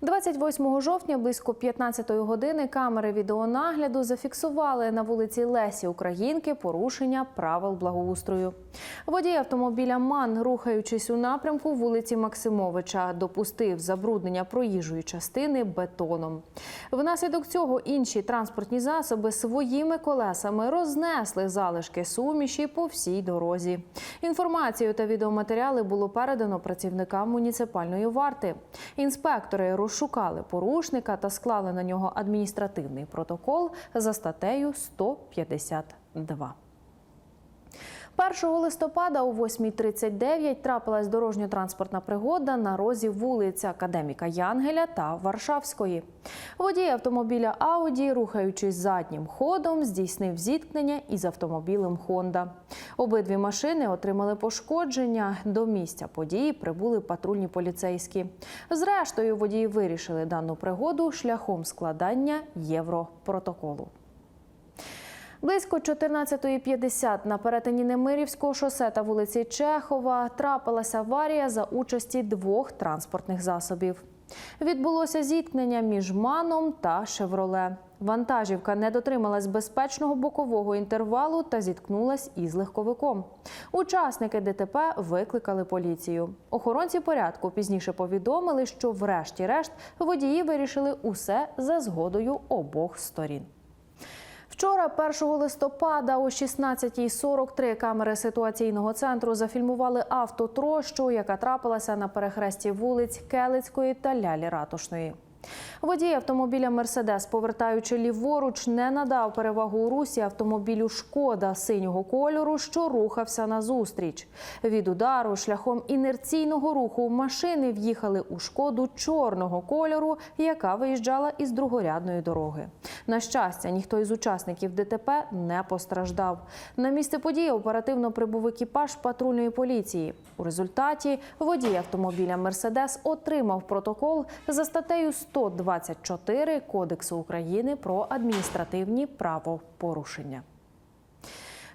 28 жовтня близько 15-ї години камери відеонагляду зафіксували на вулиці Лесі Українки порушення правил благоустрою. Водій автомобіля МАН, рухаючись у напрямку вулиці Максимовича, допустив забруднення проїжджої частини бетоном. Внаслідок цього інші транспортні засоби своїми колесами рознесли залишки суміші по всій дорозі. Інформацію та відеоматеріали було передано працівникам муніципальної варти. Інспектори розшукали порушника та склали на нього адміністративний протокол за статтею 152. 1 листопада о 8.39 трапилась дорожньо-транспортна пригода на розі вулиць Академіка Янгеля та Варшавської. Водій автомобіля Ауді, рухаючись заднім ходом, здійснив зіткнення із автомобілем Хонда. Обидві машини отримали пошкодження. До місця події прибули патрульні поліцейські. Зрештою, водії вирішили дану пригоду шляхом складання європротоколу. Близько 14.50 на перетині Немирівського шосе та вулиці Чехова трапилася аварія за участі двох транспортних засобів. Відбулося зіткнення між маном та шевроле. Вантажівка не дотрималась безпечного бокового інтервалу та зіткнулась із легковиком. Учасники ДТП викликали поліцію. Охоронці порядку пізніше повідомили, що, врешті-решт, водії вирішили усе за згодою обох сторін. Вчора, 1 листопада, о 16.43 камери ситуаційного центру зафільмували автотрощу, яка трапилася на перехресті вулиць Келицької та Лялі Ратушної. Водій автомобіля Мерседес, повертаючи ліворуч, не надав перевагу у русі автомобілю Шкода синього кольору, що рухався назустріч. Від удару шляхом інерційного руху машини в'їхали у шкоду чорного кольору, яка виїжджала із другорядної дороги. На щастя, ніхто із учасників ДТП не постраждав. На місце події оперативно прибув екіпаж патрульної поліції. У результаті водій автомобіля Мерседес отримав протокол за статтею 124 Кодексу України про адміністративні правопорушення.